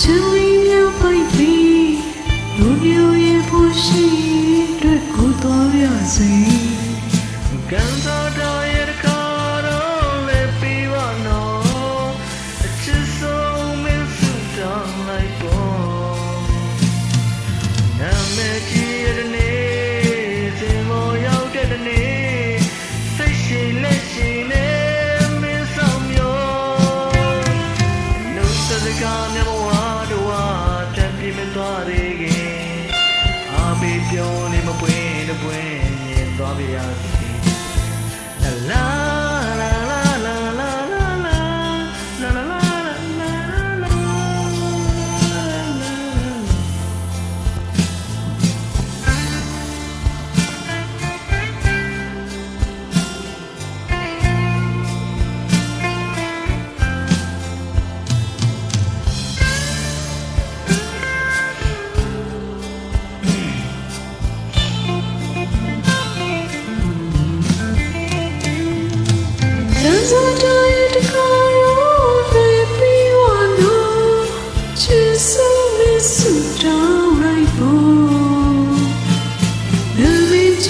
to သွားရခင်အာမေပြောင်းလေးမပွင့်တပွင့်မြင်သွားပြရစီ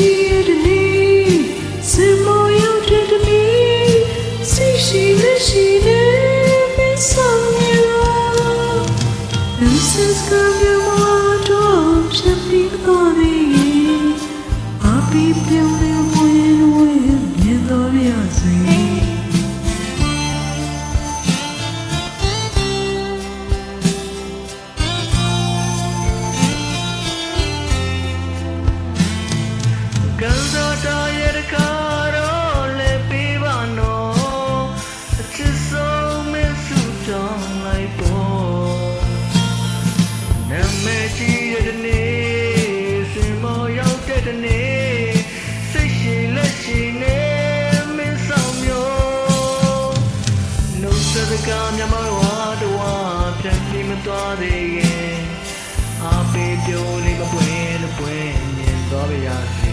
You. သည်ရင်အမေပြိုလေးမပွင့်လို့ပွင့်မြင်တော်ပါရစေ